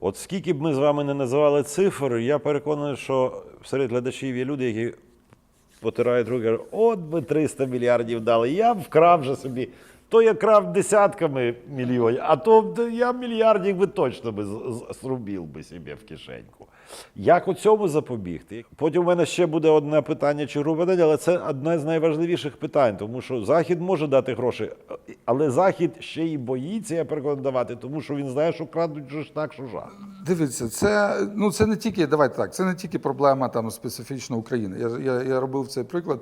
От скільки б ми з вами не називали цифр, я переконаний, що серед глядачів є люди, які потирають руки, кажуть, от би 300 мільярдів дали, я б вкрав же собі. То я крав десятками мільйонів, а то я мільярдів би точно би зрубив би собі в кишеньку. Як у цьому запобігти? Потім у мене ще буде одне питання, чи грубо дати, але це одне з найважливіших питань, тому що Захід може дати гроші, але Захід ще й боїться, я переконаний, давати, тому що він знає, що крадуть ж так, що жах. Дивіться, це ну це не тільки давайте так. Це не тільки проблема там специфічно України. Я, я, я робив цей приклад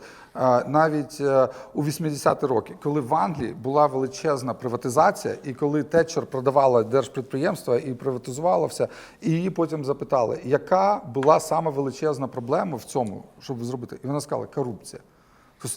навіть е, у 80-ті роки, коли в Англії була величезна приватизація, і коли Тетчер продавала держпідприємства і приватизувала все, і її потім запитали, яка була саме величезна проблема в цьому, щоб зробити, і вона сказала корупція.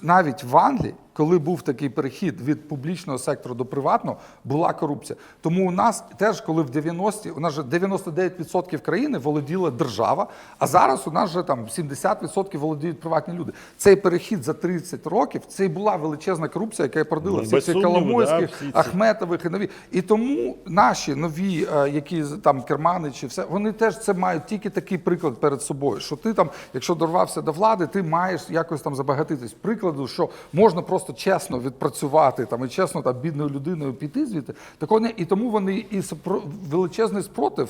Навіть в Англії, коли був такий перехід від публічного сектору до приватного, була корупція. Тому у нас теж, коли в 90-ті, у нас же 99% країни володіла держава, а зараз у нас вже там 70% володіють приватні люди. Цей перехід за 30 років це і була величезна корупція, яка породила Ну, всіх без цих сумніву, да, всі ці. Ахметових і нові. І тому наші нові, е, які там кермани чи все, вони теж це мають тільки такий приклад перед собою. Що ти там, якщо дорвався до влади, ти маєш якось там забагатитись. Прикладу, що можна просто чесно відпрацювати там і чесно там бідною людиною піти звідти. Такого не і тому вони і величезний спротив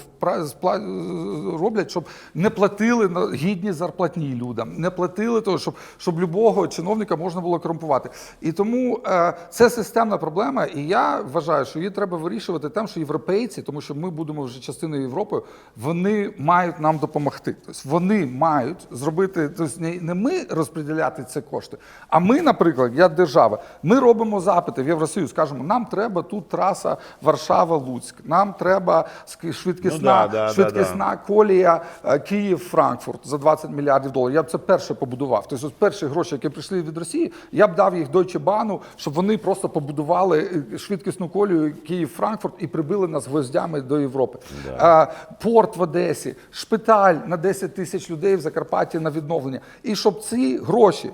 роблять, щоб не платили на- гідні зарплатні людям, не платили того, щоб, щоб любого чиновника можна було корумпувати. І тому е, це системна проблема. І я вважаю, що її треба вирішувати тим, що європейці, тому що ми будемо вже частиною Європи, вони мають нам допомогти. Тобто вони мають зробити, тобто не ми розподіляти ці кошти, а ми, наприклад, як держава, ми робимо запити в Євросоюз, кажемо, нам треба тут траса Варшава-Луцьк, нам треба швидкісна, Ну да, да, да, швидкісна колія е, Київ-Франкфурт за 20 мільярдів доларів. Я б це перше побудував. Тобто, перші гроші, які прийшли від Росії, я б дав їх Deutsche Bahn, щоб вони просто побудували е, швидкісну колію Київ-Франкфурт і прибили нас гвоздями до Європи. Е, Порт в Одесі, шпиталь на 10 тисяч людей в Закарпатті на відновлення. І щоб ці гроші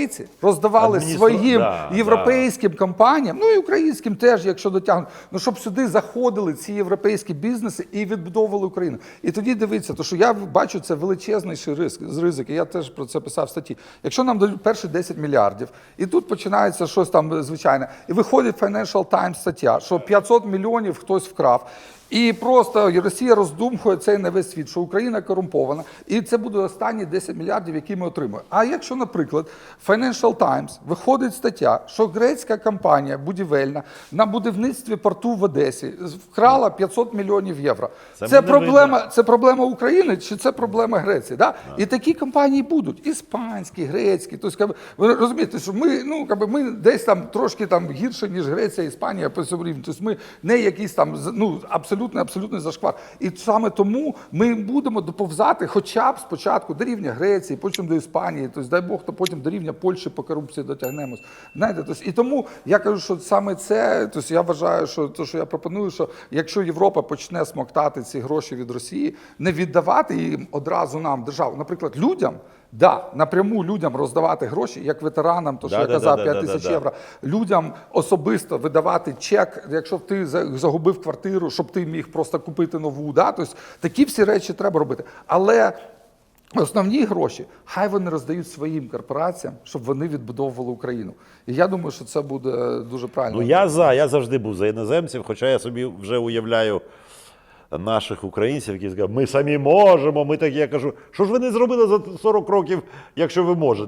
європейці роздавали Адміністра- своїм Да, європейським компаніям, ну і українським теж, якщо дотягнуть, ну щоб сюди заходили ці європейські бізнеси і відбудовували Україну. І тоді дивіться, то що я бачу це величезніший ризик з ризики. Я теж про це писав в статті. Якщо нам дають перші 10 мільярдів, і тут починається щось там звичайне, і виходить Financial Times стаття, що 500 мільйонів хтось вкрав. І просто Росія роздумує цей на весь світ, що Україна корумпована, і це буде останні 10 мільярдів, які ми отримуємо. А якщо, наприклад, Financial Times виходить стаття, що грецька компанія будівельна на будівництві порту в Одесі вкрала 500 мільйонів євро. Це Це, проблема, це проблема України чи це проблема Греції? Да? І такі компанії будуть іспанські, грецькі. Тобто, ви розумієте, що ми, ну, как би, ми десь там трошки там гірше, ніж Греція, Іспанія по цьому рівні. Тобто ми не якісь там ну, абсолютно, абсолютно зашквар. І саме тому ми будемо доповзати хоча б спочатку до рівня Греції, потім до Іспанії, тобто, дай Бог, то потім до рівня Польщі по корупції дотягнемось. Знаєте, тобто, і тому я кажу, що саме це, тобто я вважаю, що то, що я пропоную, що якщо Європа почне смоктати ці гроші від Росії, не віддавати їм одразу нам державу, наприклад, людям. Да, напряму людям роздавати гроші, як ветеранам, то що Да, я да, казав, да, 5 да, тисяч да, да. євро. Людям особисто видавати чек, якщо ти загубив квартиру, щоб ти міг просто купити нову. Да? Тобто, такі всі речі треба робити. Але основні гроші хай вони роздають своїм корпораціям, щоб вони відбудовували Україну. І я думаю, що це буде дуже правильно. Ну я за, я завжди був за іноземців, хоча я собі вже уявляю наших українців, які сказали, ми самі можемо, ми такі. Я кажу, що ж ви не зробили за 40 років, якщо ви можете?